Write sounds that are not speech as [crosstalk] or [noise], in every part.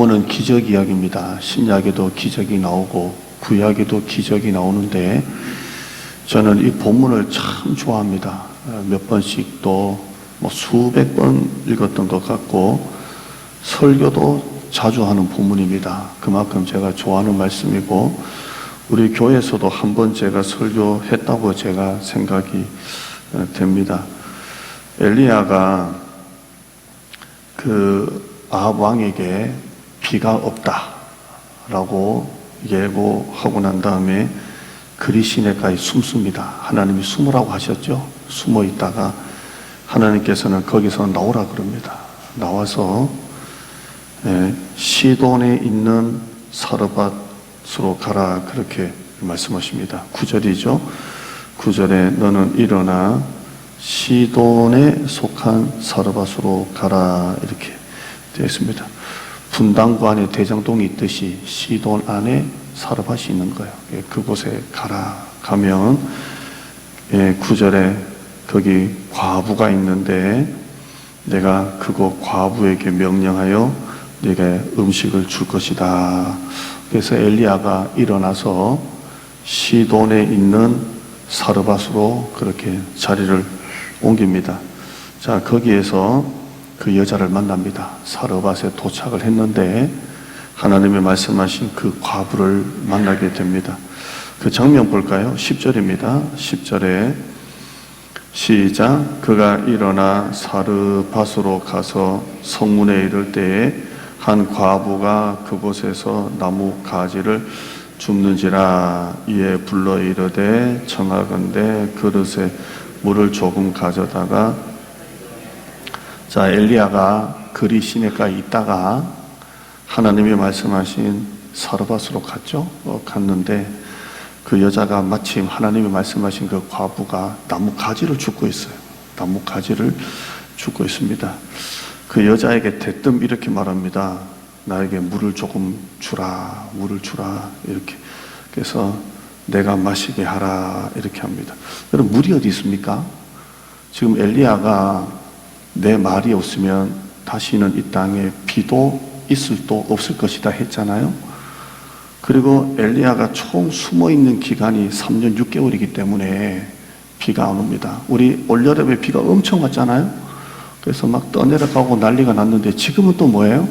본문은 기적 이야기입니다. 신약에도 기적이 나오고 구약에도 기적이 나오는데 저는 이 본문을 참 좋아합니다. 어, 몇 번씩 또 뭐 수백 번 읽었던 것 같고 설교도 자주 하는 본문입니다. 그만큼 제가 좋아하는 말씀이고 우리 교회에서도 한 번 제가 설교했다고 제가 생각이 어, 됩니다. 엘리야가 그 아합 왕에게 비가 없다라고 예고하고 난 다음에 그리 시내가에 숨습니다. 하나님이 숨으라고 하셨죠. 숨어 있다가 하나님께서는 거기서 나오라 그럽니다. 나와서 예, 시돈에 있는 사르밧으로 가라 그렇게 말씀하십니다. 9절이죠. 9절에 너는 일어나 시돈에 속한 사르밧으로 가라 이렇게 되어 있습니다. 분당구 안에 대장동이 있듯이 시돈 안에 사르밧이 있는 거예요. 예, 그곳에 가라 가면 예, 9절에 거기 과부가 있는데 내가 그곳 과부에게 명령하여 네게 음식을 줄 것이다. 그래서 엘리야가 일어나서 시돈에 있는 사르밧으로 그렇게 자리를 옮깁니다. 자, 거기에서 그 여자를 만납니다. 사르밧에 도착을 했는데 하나님의 말씀하신 그 과부를 만나게 됩니다. 그 장면 볼까요? 10절입니다. 10절에 시작 그가 일어나 사르밧으로 가서 성문에 이를 때에 한 과부가 그곳에서 나무 가지를 줍는지라 이에 불러 이르되 청하건대 그릇에 물을 조금 가져다가 자 엘리야가 그리 시내가에 있다가 하나님이 말씀하신 사르밧으로 갔죠. 어, 갔는데 그 여자가 마침 하나님이 말씀하신 그 과부가 나무 가지를 줍고 있어요. 나무 가지를 줍고 있습니다. 그 여자에게 대뜸 이렇게 말합니다. 나에게 물을 조금 주라, 물을 주라, 이렇게. 그래서 내가 마시게 하라, 이렇게 합니다. 여러분, 물이 어디 있습니까? 지금 엘리야가 내 말이 없으면 다시는 이 땅에 비도 있을 도 없을 것이다 했잖아요. 그리고 엘리야가 총 숨어 있는 기간이 3년 6개월이기 때문에 비가 안 옵니다. 우리 올여름에 비가 엄청 왔잖아요. 그래서 막 떠내려가고 난리가 났는데 지금은 또 뭐예요?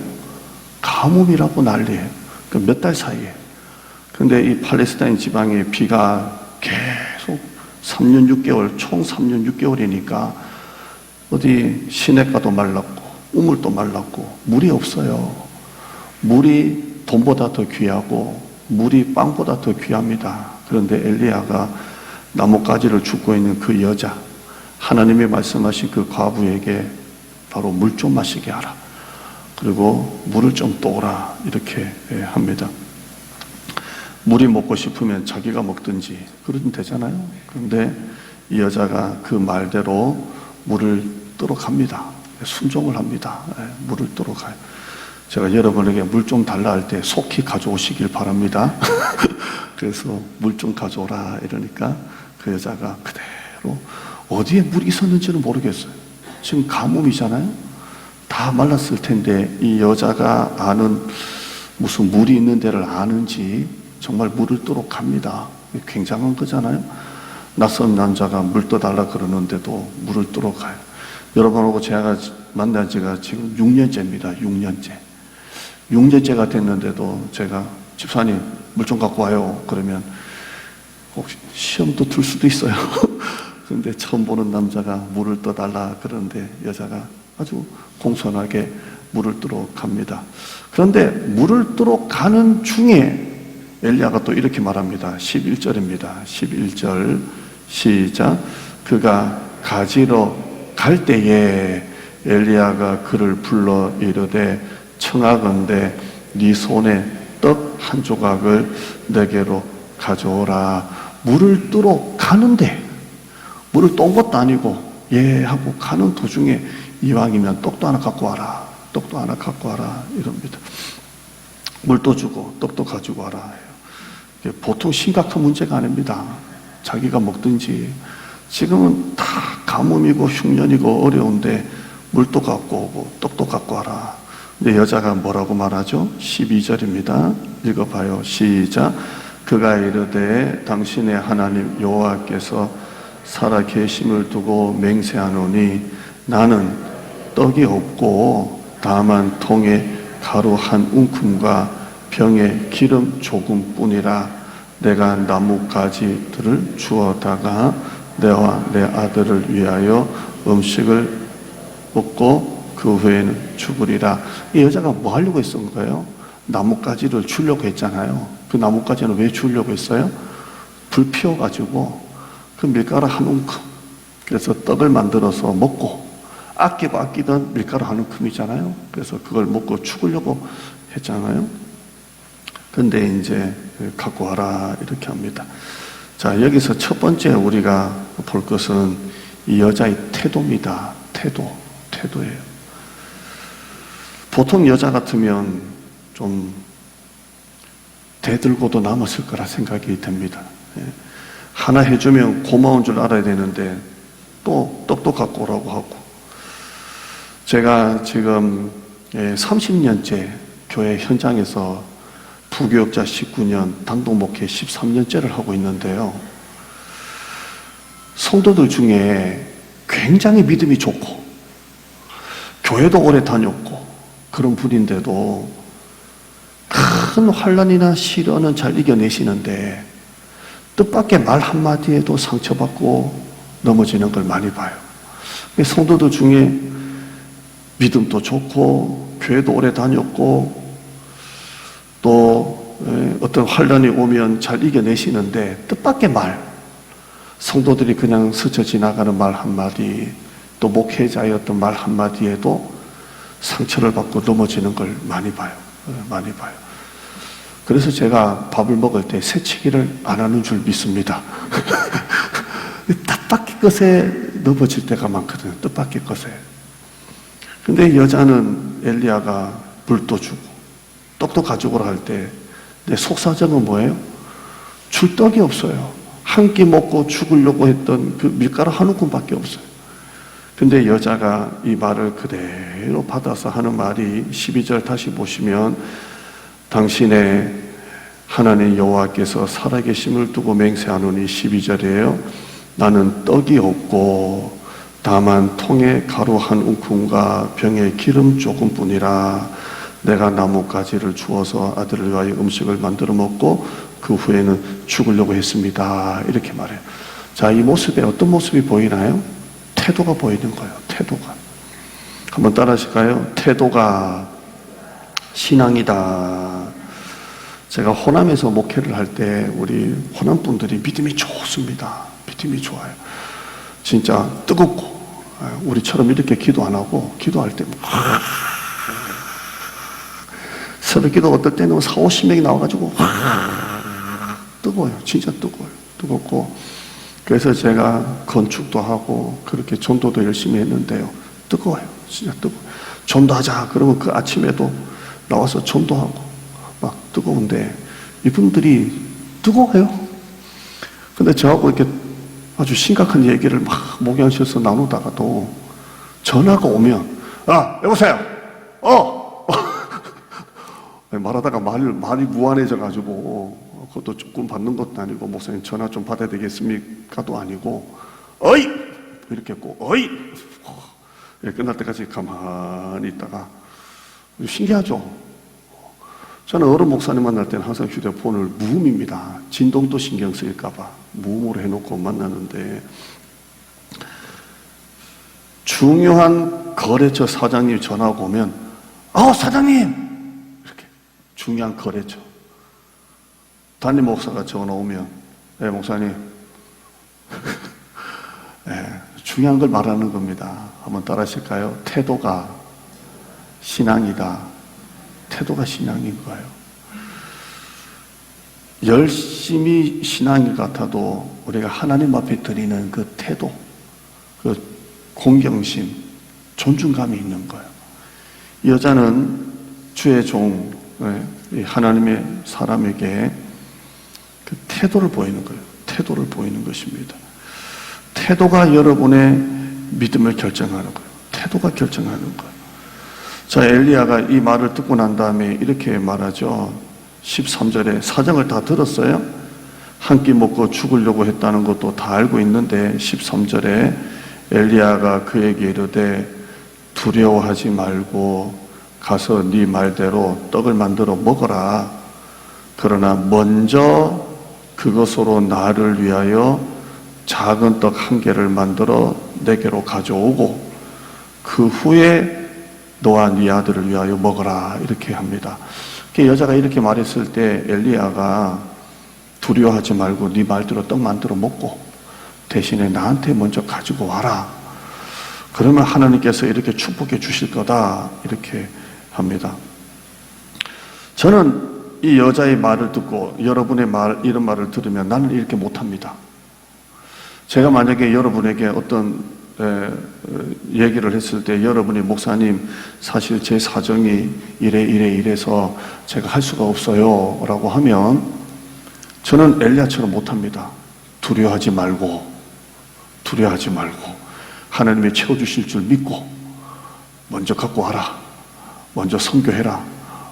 가뭄이라고 난리예요. 그 몇 달 사이에. 근데 이 팔레스타인 지방에 비가 계속 3년 6개월, 총 3년 6개월이니까 어디 시내가도 말랐고 우물도 말랐고 물이 없어요. 물이 돈보다 더 귀하고 물이 빵보다 더 귀합니다. 그런데 엘리야가 나뭇가지를 줍고 있는 그 여자, 하나님이 말씀하신 그 과부에게 바로 물 좀 마시게 하라. 그리고 물을 좀 떠오라. 이렇게 합니다. 물이 먹고 싶으면 자기가 먹든지 그러면 되잖아요. 그런데 이 여자가 그 말대로 물을 뜨러 갑니다. 순종을 합니다. 예, 물을 뜨러 가요. 제가 여러분에게 물 좀 달라 할 때 속히 가져오시길 바랍니다. [laughs] 그래서 물 좀 가져오라 이러니까 그 여자가 그대로 어디에 물이 있었는지는 모르겠어요. 지금 가뭄이잖아요. 다 말랐을 텐데 이 여자가 아는 무슨 물이 있는 데를 아는지 정말 물을 뜨러 갑니다. 굉장한 거잖아요. 낯선 남자가 물 떠달라 그러는데도 물을 뜨러 가요. 여러분하고 제가 만난 지가 지금 6년째입니다. 6년째. 6년째가 됐는데도 제가 집사님 물 좀 갖고 와요. 그러면 혹시 시험도 들 수도 있어요. [laughs] 그런데 처음 보는 남자가 물을 떠달라 그러는데 여자가 아주 공손하게 물을 뜨러 갑니다. 그런데 물을 뜨러 가는 중에 엘리야가 또 이렇게 말합니다. 11절입니다. 11절 시작 그가 가지러 갈 때에 엘리야가 그를 불러 이르되 청하건대 네 손에 떡 한 조각을 내게로 가져오라. 물을 뜨러 가는데 물을 떤 것도 아니고 예 하고 가는 도중에 이왕이면 떡도 하나 갖고 와라 떡도 하나 갖고 와라 이럽니다. 물도 주고 떡도 가지고 와라. 보통 심각한 문제가 아닙니다. 자기가 먹든지 지금은 다 가뭄이고 흉년이고 어려운데 물도 갖고 오고 떡도 갖고 와라 근데 여자가 뭐라고 말하죠? 12절입니다. 읽어봐요. 시작. 그가 이르되 당신의 하나님 여호와께서 살아 계심을 두고 맹세하노니 나는 떡이 없고 다만 통에 가루 한 움큼과 병에 기름 조금뿐이라 내가 나뭇가지들을 주어다가 내와 내 아들을 위하여 음식을 먹고 그 후에는 죽으리라. 이 여자가 뭐 하려고 했던 거예요? 나뭇가지를 주려고 했잖아요. 그 나뭇가지는 왜 주려고 했어요? 불 피워가지고 그 밀가루 한 움큼. 그래서 떡을 만들어서 먹고 아끼고 아끼던 밀가루 한 움큼이잖아요. 그래서 그걸 먹고 죽으려고 했잖아요. 근데 이제 갖고 와라 이렇게 합니다. 자, 여기서 첫 번째 우리가 볼 것은 이 여자의 태도입니다. 태도, 태도예요. 보통 여자 같으면 좀 대들고도 남았을 거라 생각이 됩니다. 예. 하나 해주면 고마운 줄 알아야 되는데 또 갖고 오라고 하고 제가 지금 30년째 교회 현장에서 부교육자 19년, 당동 목회 13년째를 하고 있는데요. 성도들 중에 굉장히 믿음이 좋고, 교회도 오래 다녔고, 그런 분인데도 큰 환란이나 시련은 잘 이겨내시는데, 뜻밖의 말 한마디에도 상처받고 넘어지는 걸 많이 봐요. 성도들 중에 믿음도 좋고, 교회도 오래 다녔고, 또 에, 어떤 환란이 오면 잘 이겨내시는데 뜻밖의 말, 성도들이 그냥 스쳐 지나가는 말 한마디, 또 목회자였던 말 한마디에도 상처를 받고 넘어지는 걸 많이 봐요. 에, 많이 봐요. 그래서 제가 밥을 먹을 때 새치기를 안 하는 줄 믿습니다. [laughs] 뜻밖의 것에 넘어질 때가 많거든요. 뜻밖의 것에. 근데 여자는 엘리야가 불도 주고 떡도 가져오라 할 때 내 속사정은 뭐예요? 줄 떡이 없어요. 한 끼 먹고 죽으려고 했던 그 밀가루 한 움큼밖에 없어요. 근데 여자가 이 말을 그대로 받아서 하는 말이 12절 다시 보시면 당신의 하나님 여호와께서 살아계심을 두고 맹세하노니 12절이에요. 나는 떡이 없고 다만 통에 가루 한 움큼과 병에 기름 조금뿐이라 내가 나뭇가지를 주어서 아들을 위하여 음식을 만들어 먹고 그 후에는 죽으려고 했습니다. 이렇게 말해요. 자, 이 모습에 어떤 모습이 보이나요? 태도가 보이는 거예요. 태도가. 한번 따라 하실까요? 태도가 신앙이다. 제가 호남에서 목회를 할 때 우리 호남 분들이 믿음이 좋습니다. 믿음이 좋아요. 진짜 뜨겁고 우리처럼 이렇게 기도 안 하고 기도할 때막 새벽 기도 어떨 때는 4, 50명이 나와가지고 뜨거워요. 진짜 뜨거워요. 뜨겁고 그래서 제가 건축도 하고 그렇게 전도도 열심히 했는데요. 뜨거워요. 진짜 뜨거워요. 전도하자. 그러면 그 아침에도 나와서 전도하고 막 뜨거운데 이분들이 뜨거워요. 근데 저하고 이렇게 아주 심각한 얘기를 막 목양실에서 나누다가도 전화가 오면 아 여보세요 어 말하다가 말, 말이 무한해져가지고 그것도 조금 받는 것도 아니고 목사님 전화 좀 받아야 되겠습니까도 아니고 어이 이렇게 했고 어이 예, 끝날 때까지 가만히 있다가 신기하죠. 저는 어른 목사님 만날 때는 항상 휴대폰을 무음입니다. 진동도 신경 쓰일까봐 무음으로 해놓고 만나는데 중요한 거래처 사장님이 전화가 오면 아 사장님 중요한 거래죠. 담임 목사가 전화 오면, 네, 목사님. 네, [laughs] 중요한 걸 말하는 겁니다. 한번 따라 하실까요? 태도가 신앙이다. 태도가 신앙인 거예요. 열심히 신앙이 같아도 우리가 하나님 앞에 드리는 그 태도, 그 공경심, 존중감이 있는 거예요. 여자는 주의 종, 네, 하나님의 사람에게 그 태도를 보이는 거예요. 태도를 보이는 것입니다. 태도가 여러분의 믿음을 결정하는 거예요. 태도가 결정하는 거예요. 자, 엘리야가 이 말을 듣고 난 다음에 이렇게 말하죠. 13절에 사정을 다 들었어요. 한 끼 먹고 죽으려고 했다는 것도 다 알고 있는데 13절에 엘리야가 그에게 이르되 두려워하지 말고 가서 네 말대로 떡을 만들어 먹어라. 그러나 먼저 그것으로 나를 위하여 작은 떡 한 개를 만들어 내게로 가져오고 그 후에 너와 네 아들을 위하여 먹어라 이렇게 합니다. 그 여자가 이렇게 말했을 때 엘리야가 두려워하지 말고 네 말대로 떡 만들어 먹고 대신에 나한테 먼저 가지고 와라. 그러면 하나님께서 이렇게 축복해 주실 거다 이렇게 합니다. 저는 이 여자의 말을 듣고 여러분의 말 이런 말을 들으면 나는 이렇게 못합니다. 제가 만약에 여러분에게 어떤 에, 어, 얘기를 했을 때 여러분이 목사님 사실 제 사정이 이래 이래 이래서 제가 할 수가 없어요 라고 하면 저는 엘리야처럼 못합니다. 두려워하지 말고 두려워하지 말고 하나님이 채워주실 줄 믿고 먼저 갖고 와라 먼저 선교해라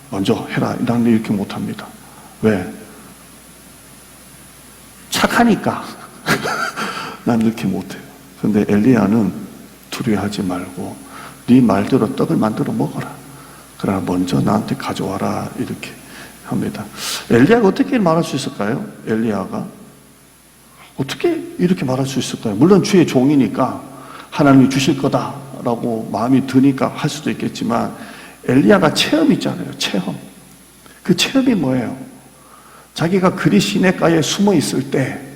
먼저 해라 나는 이렇게 못합니다. 왜? 착하니까 [laughs] 난 이렇게 못해요. 근데 엘리야는 두려워하지 말고 네 말대로 떡을 만들어 먹어라. 그러나 먼저 나한테 가져와라 이렇게 합니다. 엘리야가 어떻게 말할 수 있을까요? 엘리야가 어떻게 이렇게 말할 수 있을까요? 물론 주의 종이니까 하나님이 주실 거다라고 마음이 드니까 할 수도 있겠지만 엘리야가 체험 있잖아요. 체험. 그 체험이 뭐예요? 자기가 그리 시내가에 숨어 있을 때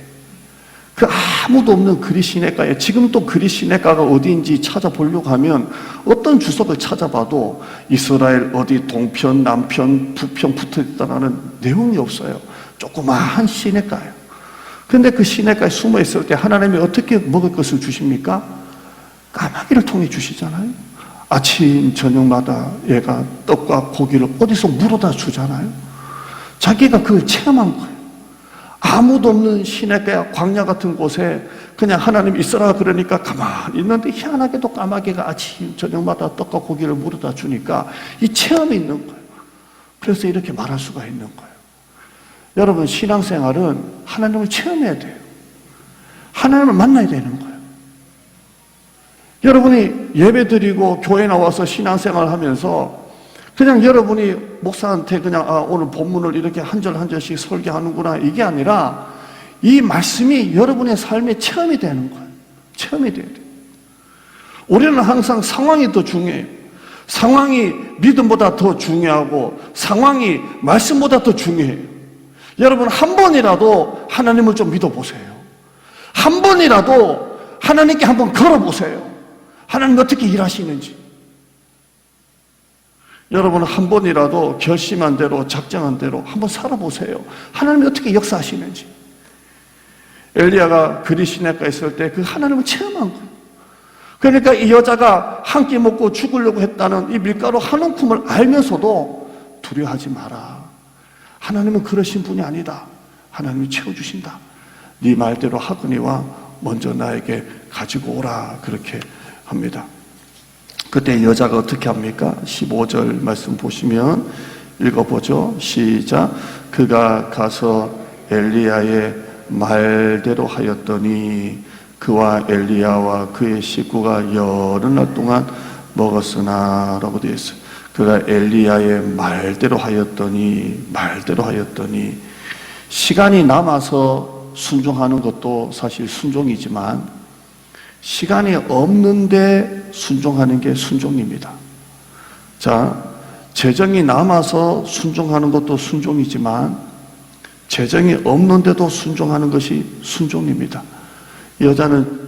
그 아무도 없는 그리 시내가에 지금 또 그리 시내가가 어디인지 찾아보려고 하면 어떤 주석을 찾아봐도 이스라엘 어디 동편, 남편, 북편 붙어 있다는 내용이 없어요. 조그마한 시내가예요. 근데 그 시내가에 숨어 있을 때 하나님이 어떻게 먹을 것을 주십니까? 까마귀를 통해 주시잖아요. 아침, 저녁마다 얘가 떡과 고기를 어디서 물어다 주잖아요. 자기가 그걸 체험한 거예요. 아무도 없는 시내가 광야 같은 곳에 그냥 하나님 있어라 그러니까 가만히 있는데 희한하게도 까마귀가 아침, 저녁마다 떡과 고기를 물어다 주니까 이 체험이 있는 거예요. 그래서 이렇게 말할 수가 있는 거예요. 여러분, 신앙생활은 하나님을 체험해야 돼요. 하나님을 만나야 되는 거예요. 여러분이 예배 드리고 교회 나와서 신앙생활 하면서 그냥 여러분이 목사한테 그냥 아, 오늘 본문을 이렇게 한 절 한 절씩 설교하는구나 이게 아니라 이 말씀이 여러분의 삶의 체험이 되는 거예요. 체험이 돼야 돼요. 우리는 항상 상황이 더 중요해요. 상황이 믿음보다 더 중요하고 상황이 말씀보다 더 중요해요. 여러분 한 번이라도 하나님을 좀 믿어보세요. 한 번이라도 하나님께 한번 걸어보세요. 하나님 어떻게 일하시는지. 여러분 한 번이라도 결심한 대로 작정한 대로 한번 살아보세요. 하나님이 어떻게 역사하시는지. 엘리야가 그리시네가 있을 때 그 하나님을 체험한 거예요. 그러니까 이 여자가 한 끼 먹고 죽으려고 했다는 이 밀가루 한 움큼을 알면서도 두려워하지 마라. 하나님은 그러신 분이 아니다. 하나님이 채워주신다. 네 말대로 하거니와 먼저 나에게 가지고 오라. 그렇게 합니다. 그때 여자가 어떻게 합니까? 15절 말씀 보시면 읽어보죠. 시작. 그가 가서 엘리야의 말대로 하였더니 그와 엘리야와 그의 식구가 여러 날 동안 먹었으나 라고 되어 있어요. 그가 엘리야의 말대로 하였더니 말대로 하였더니 시간이 남아서 순종하는 것도 사실 순종이지만 시간이 없는데 순종하는 게 순종입니다. 자, 재정이 남아서 순종하는 것도 순종이지만 재정이 없는데도 순종하는 것이 순종입니다. 여자는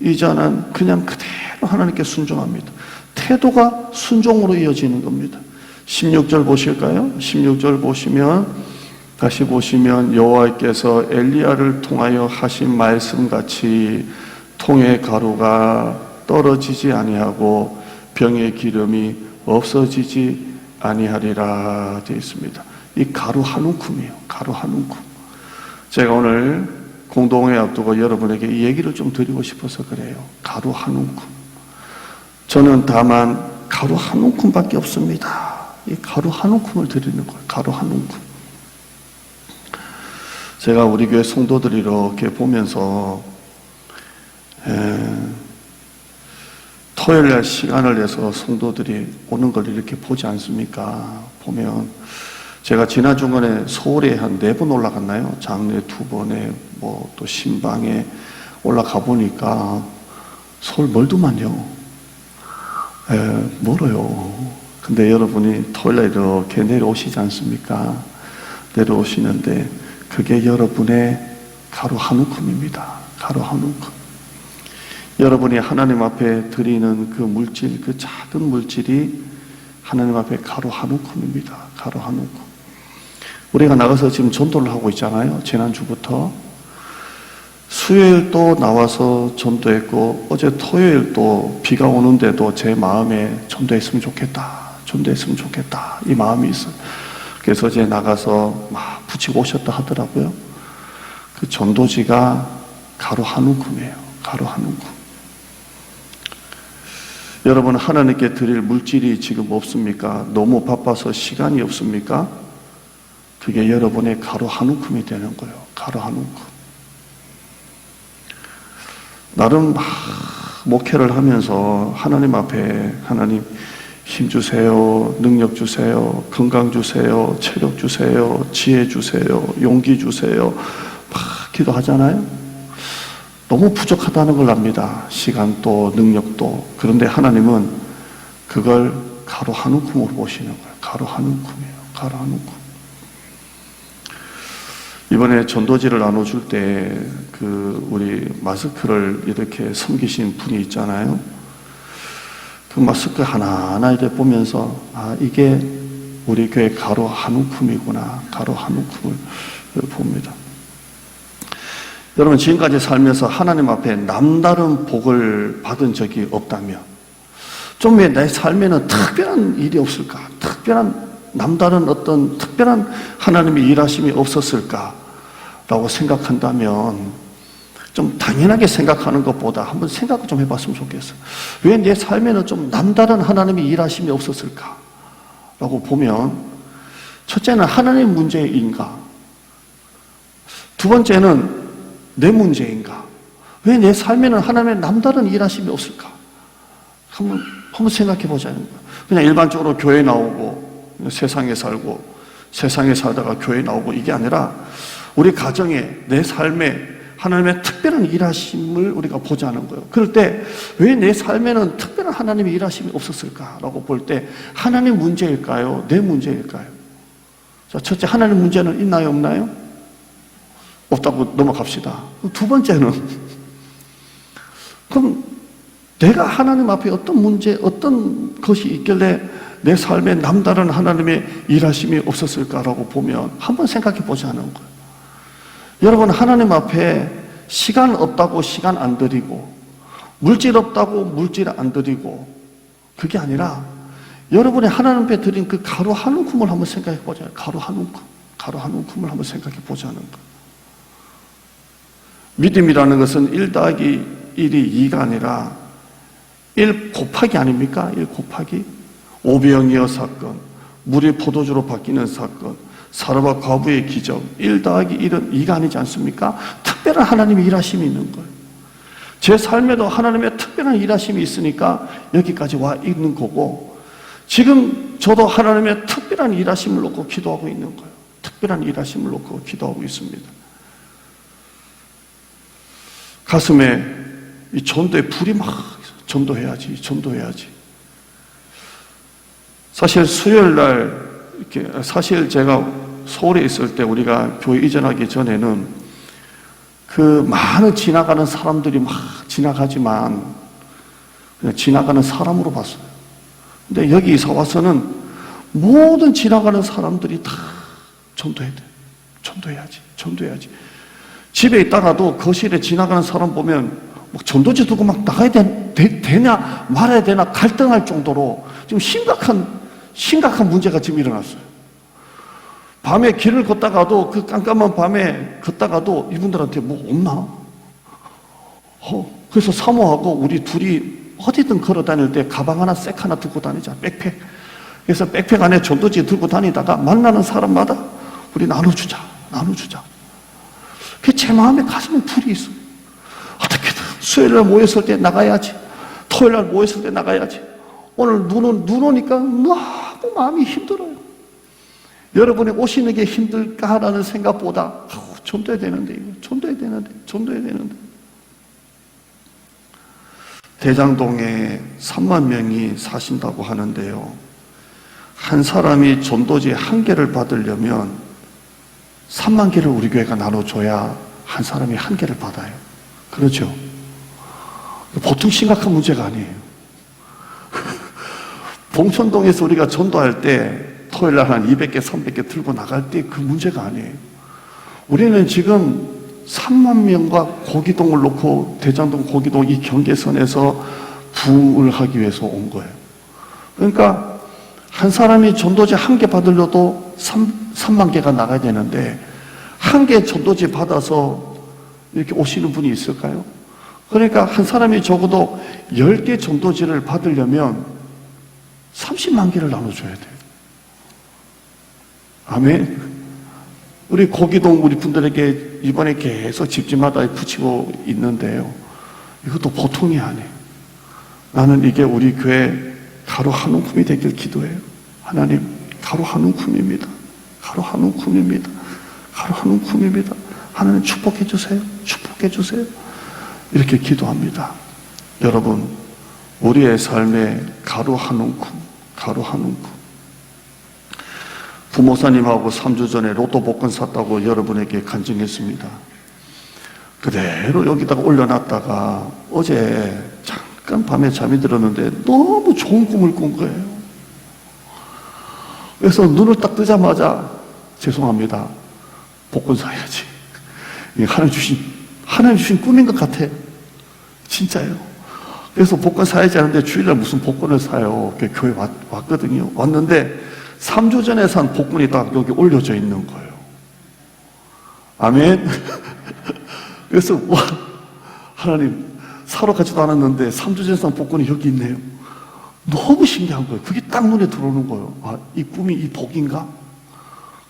이자는 그냥 그대로 하나님께 순종합니다. 태도가 순종으로 이어지는 겁니다. 16절 보실까요? 16절 보시면 다시 보시면 여호와께서 엘리야를 통하여 하신 말씀 같이 통의 가루가 떨어지지 아니하고 병의 기름이 없어지지 아니하리라 되어 있습니다. 이 가루 한 움큼이에요. 가루 한 움큼. 제가 오늘 공동회 앞두고 여러분에게 이 얘기를 좀 드리고 싶어서 그래요. 가루 한 움큼. 저는 다만 가루 한 움큼밖에 없습니다. 이 가루 한 움큼을 드리는 거예요. 가루 한 움큼. 제가 우리 교회 성도들 이렇게 보면서 에, 토요일 날 시간을 내서 성도들이 오는 걸 이렇게 보지 않습니까? 보면 제가 지난 주간에 서울에 한 네 번 올라갔나요? 장례 두 번에 뭐 또 신방에 올라가 보니까 서울 멀더만요. 에, 멀어요. 근데 여러분이 토요일 날 이렇게 내려오시지 않습니까? 내려오시는데 그게 여러분의 가루 한 움큼입니다. 가루 한 움큼. 여러분이 하나님 앞에 드리는 그 물질, 그 작은 물질이 하나님 앞에 가루 한 움큼입니다. 가루 한 움큼. 우리가 나가서 지금 전도를 하고 있잖아요. 지난주부터. 수요일 또 나와서 전도했고, 어제 토요일 또 비가 오는데도 제 마음에 전도했으면 좋겠다. 전도했으면 좋겠다. 이 마음이 있어요. 그래서 이제 나가서 막 붙이고 오셨다 하더라고요. 그 전도지가 가루 한 움큼이에요. 가루 한 움큼. 여러분 하나님께 드릴 물질이 지금 없습니까? 너무 바빠서 시간이 없습니까? 그게 여러분의 가루 한 움큼이 되는 거예요. 가루 한 움큼. 나름 막 목회를 하면서 하나님 앞에 하나님 힘 주세요, 능력 주세요, 건강 주세요, 체력 주세요, 지혜 주세요, 용기 주세요. 막 기도하잖아요. 너무 부족하다는 걸 압니다. 시간도 능력도. 그런데 하나님은 그걸 가루 한 움큼으로 보시는 거예요. 가루 한 움큼이에요. 가루 한 움큼. 이번에 전도지를 나눠줄 때 그 우리 마스크를 이렇게 섬기신 분이 있잖아요. 그 마스크 하나하나 이렇게 보면서 아 이게 우리 교회 가루 한 움큼이구나. 가루 한 움큼을 봅니다. 여러분 지금까지 살면서 하나님 앞에 남다른 복을 받은 적이 없다면 좀왜 내 삶에는 특별한 일이 없을까? 특별한 남다른 어떤 특별한 하나님의 일하심이 없었을까? 라고 생각한다면 좀 당연하게 생각하는 것보다 한번 생각 좀 해봤으면 좋겠어요. 왜내 삶에는 좀 남다른 하나님의 일하심이 없었을까? 라고 보면 첫째는 하나님 문제인가? 두 번째는 내 문제인가? 왜 내 삶에는 하나님의 남다른 일하심이 없을까? 한번, 한번 생각해 보자는 거예요. 그냥 일반적으로 교회 나오고, 세상에 살고, 세상에 살다가 교회 나오고, 이게 아니라, 우리 가정에, 내 삶에 하나님의 특별한 일하심을 우리가 보자는 거예요. 그럴 때, 왜 내 삶에는 특별한 하나님의 일하심이 없었을까라고 볼 때, 하나님 문제일까요? 내 문제일까요? 자, 첫째, 하나님 문제는 있나요, 없나요? 없다고 넘어갑시다. 두 번째는 그럼 내가 하나님 앞에 어떤 문제, 어떤 것이 있길래 내 삶에 남다른 하나님의 일하심이 없었을까라고 보면 한번 생각해 보자는 거예요. 여러분 하나님 앞에 시간 없다고 시간 안 드리고 물질 없다고 물질 안 드리고 그게 아니라 여러분이 하나님 앞에 드린 그 가루 한 움큼을 한번 생각해 보자. 가루 한 움큼, 가루 한 움큼을 한번 생각해 보자는 거예요. 믿음이라는 것은 1 더하기 1이 2가 아니라 1 곱하기 아닙니까? 1 곱하기. 오병이어 사건, 물이 포도주로 바뀌는 사건, 사르바 과부의 기적, 1 더하기 1은 2가 아니지 않습니까? 특별한 하나님의 일하심이 있는 거예요. 제 삶에도 하나님의 특별한 일하심이 있으니까 여기까지 와 있는 거고, 지금 저도 하나님의 특별한 일하심을 놓고 기도하고 있는 거예요. 특별한 일하심을 놓고 기도하고 있습니다. 가슴에 이 전도의 불이 막 전도해야지, 전도해야지. 사실 수요일 날 이렇게 사실 제가 서울에 있을 때 우리가 교회 이전하기 전에는 그 많은 지나가는 사람들이 막 지나가지만 그냥 지나가는 사람으로 봤어요. 근데 여기 이사 와서는 모든 지나가는 사람들이 다 전도해야 돼. 전도해야지. 전도해야지. 집에 있다가도 거실에 지나가는 사람 보면 막 전도지 두고 막 나가야 되, 되, 냐 말아야 되나 갈등할 정도로 지금 심각한 심각한 문제가 지금 일어났어요. 밤에 길을 걷다가도 그 깜깜한 밤에 걷다가도 이분들한테 뭐 없나? 어, 그래서 사모하고 우리 둘이 어디든 걸어 다닐 때 가방 하나 색 하나 들고 다니자. 백팩. 그래서 백팩 안에 전도지 들고 다니다가 만나는 사람마다 우리 나눠주자. 나눠주자. 그제 마음에 가슴에 불이 있어. 어떻게든 수요일 날 모였을 때 나가야지. 토요일 날 모였을 때 나가야지. 오늘 눈, 오- 눈 오니까 너무 마음이 힘들어요. 여러분이 오시는 게 힘들까라는 생각보다 아우, 전도해야 되는데 이거 전도해야 되는데 전도해야 되는데 대장동에 3만 명이 사신다고 하는데요. 한 사람이 전도지 한 개를 받으려면 3만 개를 우리 교회가 나눠줘야 한 사람이 한 개를 받아요. 그렇죠? 보통 심각한 문제가 아니에요. [laughs] 봉천동에서 우리가 전도할 때 토요일 날 한 200개, 300개 들고 나갈 때 그 문제가 아니에요. 우리는 지금 3만 명과 고기동을 놓고 대장동 고기동 이 경계선에서 부을 하기 위해서 온 거예요. 그러니까 한 사람이 전도지 한개 받으려도 3, 3만 개가 나가야 되는데 한 개 전도지 받아서 이렇게 오시는 분이 있을까요? 그러니까 한 사람이 적어도 10개 전도지를 받으려면 30만 개를 나눠줘야 돼요. 아멘. 우리 고기동 우리 분들에게 이번에 계속 집집마다 붙이고 있는데요. 이것도 보통이 아니에요. 나는 이게 우리 교회 가루 한 움큼이 되길 기도해요. 하나님, 가루 한 움큼입니다. 가루 한 움큼입니다. 가루 한 움큼입니다. 하나님 축복해 주세요. 축복해 주세요. 이렇게 기도합니다. 여러분, 우리의 삶에 가루 한 움큼, 가루 한 움큼. 부모사님하고 3주 전에 로또 복권 샀다고 여러분에게 간증했습니다. 그대로 여기다가 올려놨다가 어제 잠깐 밤에 잠이 들었는데 너무 좋은 꿈을 꾼 거예요. 그래서 눈을 딱 뜨자마자 죄송합니다. 복권 사야지. 하나님 주신, 하나님 주신 꿈인 것 같아. 진짜요. 그래서 복권 사야지 하는데 주일날 무슨 복권을 사요. 그 교회 왔, 왔거든요. 왔는데 3주 전에 산 복권이 딱 여기 올려져 있는 거예요. 아멘. [laughs] 그래서 와, 하나님 사러 가지도 않았는데 3주 전에 산 복권이 여기 있네요. 너무 신기한 거예요. 그게 딱 눈에 들어오는 거예요. 아, 이 꿈이 이 복인가?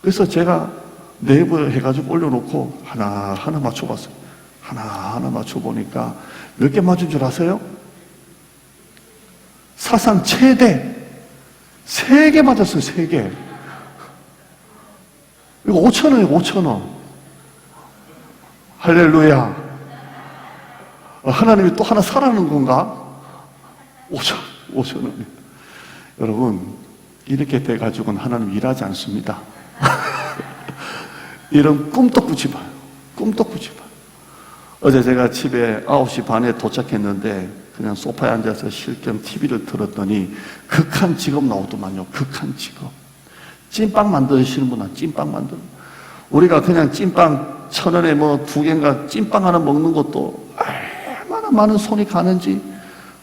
그래서 제가 네이버 해가지고 올려놓고 하나 하나 맞춰봤어요. 하나 하나 맞춰보니까 몇 개 맞은 줄 아세요? 사상 최대 세 개 맞았어요. 세 개. 이거 5천 원이에요. 5천 원. 할렐루야. 어, 하나님이 또 하나 사라는 건가? 5천, 5천 원. 여러분, 이렇게 돼가지고는 하나님 일하지 않습니다. [laughs] 이런 꿈도 꾸지 마요. 꿈도 꾸지 마요. 어제 제가 집에 9시 반에 도착했는데 그냥 소파에 앉아서 쉴겸 TV를 틀었더니 극한 직업 나오더만요. 극한 직업. 찐빵 만드시는 분은 찐빵 만드는. 우리가 그냥 찐빵 천 원에 뭐 두 개인가 찐빵 하나 먹는 것도 얼마나 많은 손이 가는지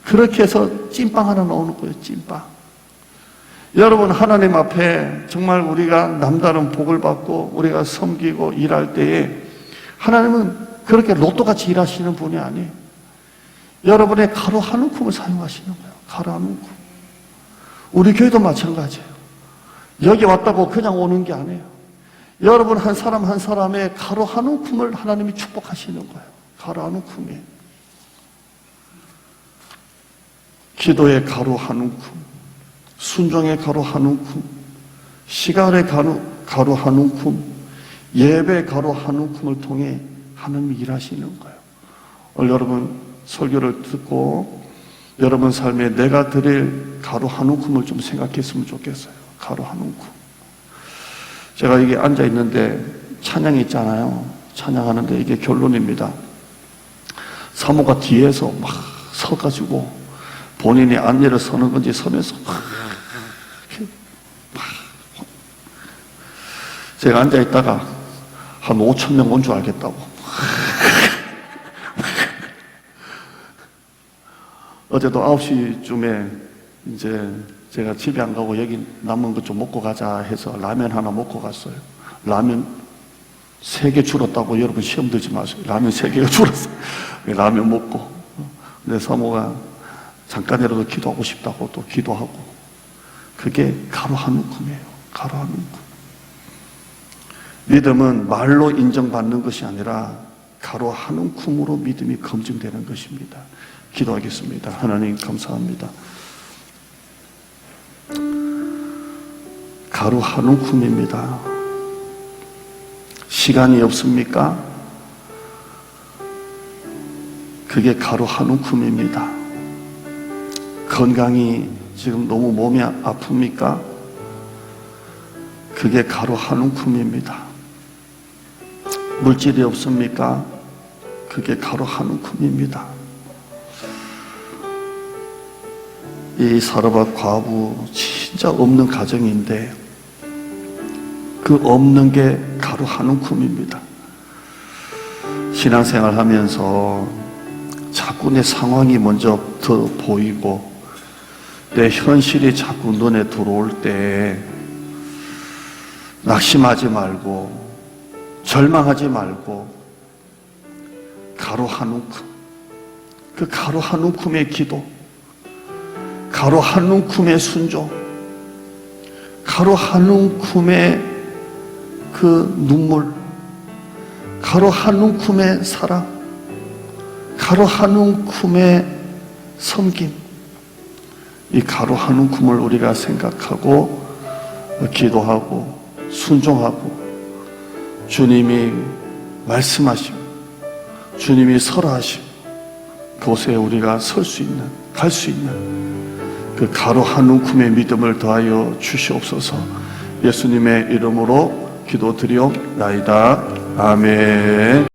그렇게 해서 찐빵 하나 나오는 거예요. 찐빵. 여러분 하나님 앞에 정말 우리가 남다른 복을 받고 우리가 섬기고 일할 때에 하나님은 그렇게 로또같이 일하시는 분이 아니에요. 여러분의 가루 한 움큼을 사용하시는 거예요. 가루 한 움큼. 우리 교회도 마찬가지예요. 여기 왔다고 그냥 오는 게 아니에요. 여러분 한 사람 한 사람의 가루 한 움큼을 하나님이 축복하시는 거예요. 가루 한 움큼이. 기도의 가루 한 움큼, 순종의 가루 한 움큼, 시간의 가루 한 움큼, 예배 가루 한 움큼을 통해 하나님이 일하시는 거예요. 오늘 여러분 설교를 듣고 여러분 삶에 내가 드릴 가루 한 움큼을 좀 생각했으면 좋겠어요. 가루 한 움큼. 제가 이게 앉아 있는데 찬양이 있잖아요. 찬양하는데 이게 결론입니다. 사모가 뒤에서 막 서가지고 본인이 안내를 서는 건지 서면서 막 막 제가 앉아 있다가 한 5천 명 온 줄 알겠다고. [laughs] 어제도 9시쯤에 이제 제가 집에 안 가고 여기 남은 것 좀 먹고 가자 해서 라면 하나 먹고 갔어요. 라면 세 개 줄었다고 여러분 시험 들지 마세요. 라면 세 개가 줄었어요. 라면 먹고. 근데 사모가 잠깐이라도 기도하고 싶다고 또 기도하고 그게 가로 한 움큼이에요. 가로 한 움큼. 믿음은 말로 인정받는 것이 아니라 가로 한 움큼으로 믿음이 검증되는 것입니다. 기도하겠습니다. 하나님 감사합니다. 가로 한 움큼입니다. 시간이 없습니까? 그게 가로 한 움큼입니다. 건강이 지금 너무 몸이 아- 아픕니까? 그게 가로 한 움큼입니다. 물질이 없습니까? 그게 가로 한 움큼입니다. 이 사르밧 과부 진짜 없는 가정인데 그 없는 게 가로 한 움큼입니다. 신앙생활 하면서 자꾸 내 상황이 먼저 더 보이고 내 현실이 자꾸 눈에 들어올 때 낙심하지 말고 절망하지 말고 가로 한 움큼 그 가로 한 움큼의 기도 가로 한 움큼의 순종 가로 한 움큼의 그 눈물 가로 한 움큼의 사랑 가로 한 움큼의 섬김 이 가로 한 움큼을 우리가 생각하고 기도하고 순종하고 주님이 말씀하심 주님이 설하심 그곳에 우리가 설 수 있는 갈 수 있는 그 가로 한 움큼의 믿음을 더하여 주시옵소서. 예수님의 이름으로 기도드리옵나이다. 아멘